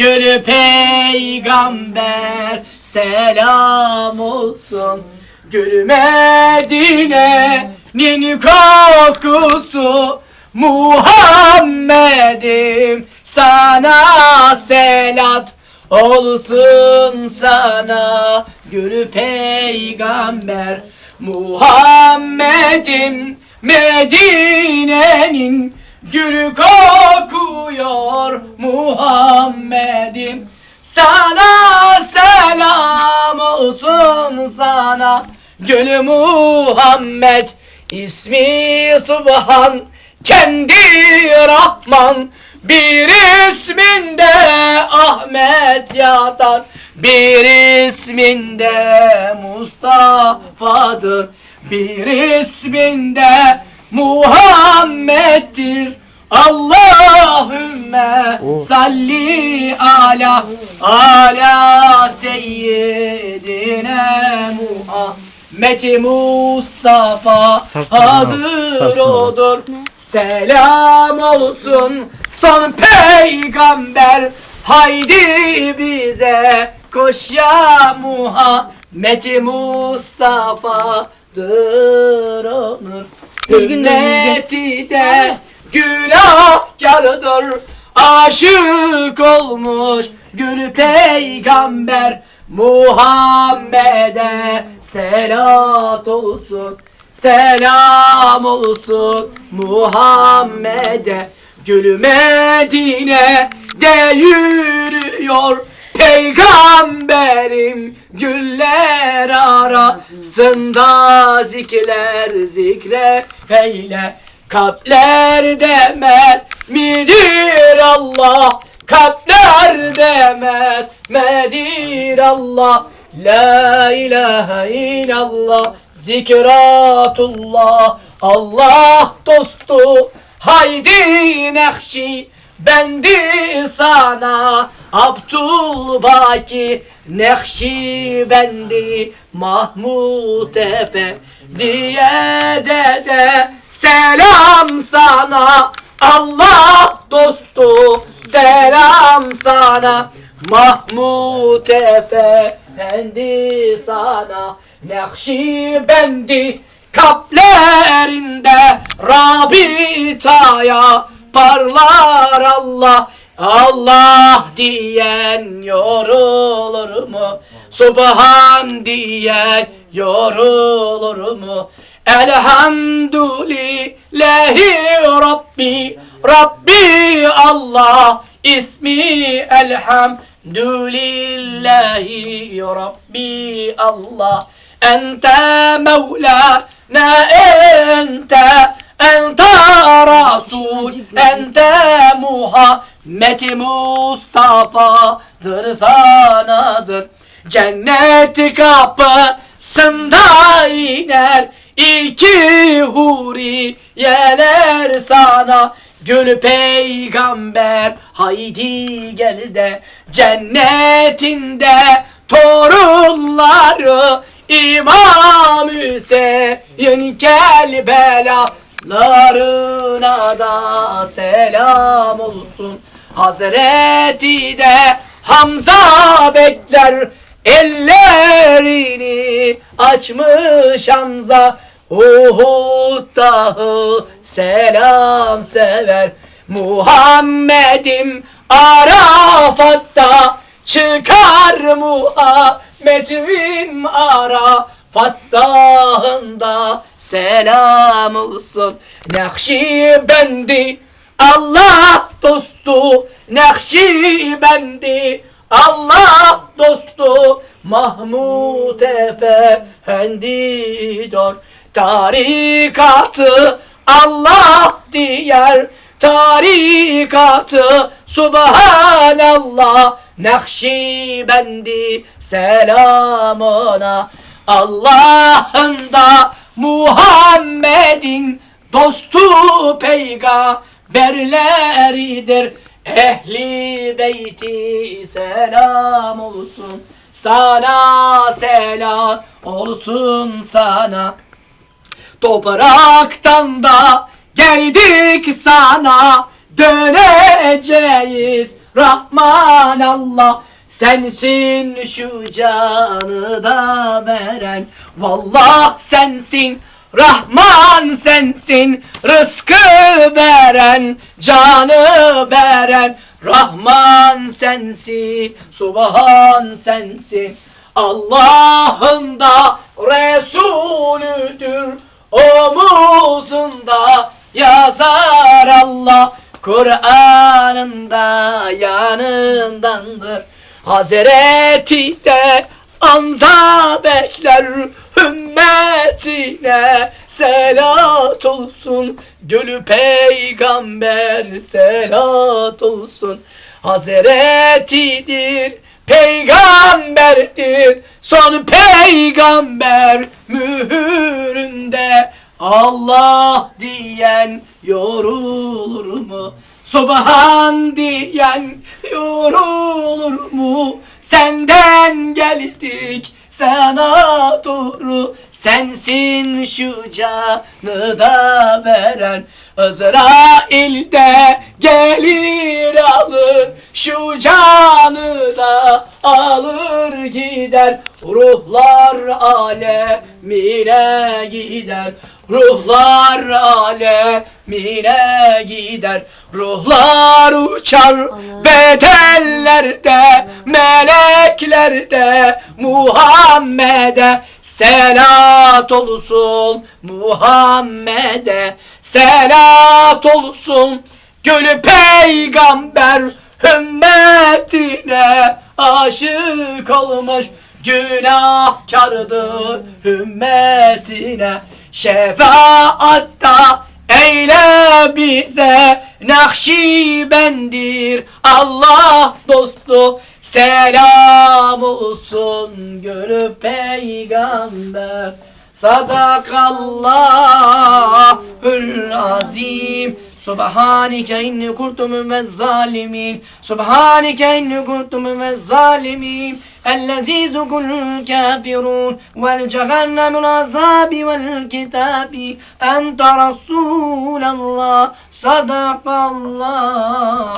Gülü peygamber selam olsun. Gül Medine'nin kokusu Muhammed'im. Sana selat olsun sana. Gül peygamber Muhammed'im. Medine'nin gülü kokuyor Muhammed'im. Sana selam olsun sana. Gülü Muhammed ismi Subhan. Kendi Rahman. Bir isminde Ahmet yatar. Bir isminde Mustafa'dır. Bir isminde Muhammed'dir Allahümme salli ala ala seyyidine Muhammed Mustafa adır odur. Selam olsun son peygamber. Haydi bize koş ya Muhammed Mustafa'dır onur. Ümmeti de günahkardır Aşık olmuş gül peygamber Muhammed'e selat olsun Selam olsun Muhammed'e. Gül Medine de yürüyor Peygamberim güller arasında zikirler zikre feyle Kalpler demez midir Allah? Kalpler demez. Medir Allah? La ilahe illallah. Zikratullah. Allah dostu. Haydi nekşi bendi sana. Abdülbaki. Nekşibendi Mahmud Efendi'ye de de selam sana Allah dostu selam sana Mahmud Efendi sana Nekşibendi kaplerinde Rabitaya parlar Allah Allah diyen yorulur mu? Subhan diyen yorulur mu? Elhamdülillahi Rabbi Rabbi Allah ismi elhamdülillahi Rabbi Allah. Ente Mevlana ente? Ente Resul Ente Muhammed Mustafa'dır sanadır. Cennet kapısında iner iki huriyeler sana Gül peygamber haydi gel de cennetinde torunları İmam Hüseyin Kerbelalarına da selam olsun. Hazreti de Hamza bekler ellerini açmış Hamza. Uhud dağı selam sever. Muhammed'im Arafat'ta çıkar Muhammed'im Arafat dağında. Selam olsun. Nakşibendi Allah dostu. Nakşibendi Allah dostu Mahmud Efendi dor Tarikatı Allah diyer. Tarikatı Subhanallah. Nakşibendi selamına. Allah'ın da Muhammed'in dostu peygamberleridir Ehli beyti selam olsun sana selam olsun sana. Topraktan da geldik sana döneceğiz Rahman Allah. Sensin şu canı da veren Vallah sensin Rahman sensin Rızkı veren Canı veren. Rahman sensin Subhan sensin. Allah'ın da Resulüdür. Omuzunda yazar Allah. Kur'an'ında yanındandır. Hazreti de anza bekler Ümmetine selat olsun Gölü peygamber selat olsun Hazretidir peygamberdir Son peygamber mühüründe Allah diyen yorulur mu? Subhan diyen yorulur mu? Senden geldik sana doğru Sensin şu canı da veren. Azrail de gelir alır. Şu canı da alır gider. Ruhlar alemine gider. Ruhlar alemine gider. Ruhlar uçar bedellerde Meleklerde Muhammed'e Selat olsun Muhammed'e. Selat olsun Gülü peygamber ümmetine. Aşık olmuş günahkardır ümmetine. Şefaatta eyle bize Nakşibendir Allah dostu selam olsun gönü peygamber. Sadakallahül azim Subhaneke inni kuntu minez zalimin Subhaneke inni kuntu minez zalimin الذي كل الكافرون والجهنم العذاب والكتاب أنت رسول الله صدق الله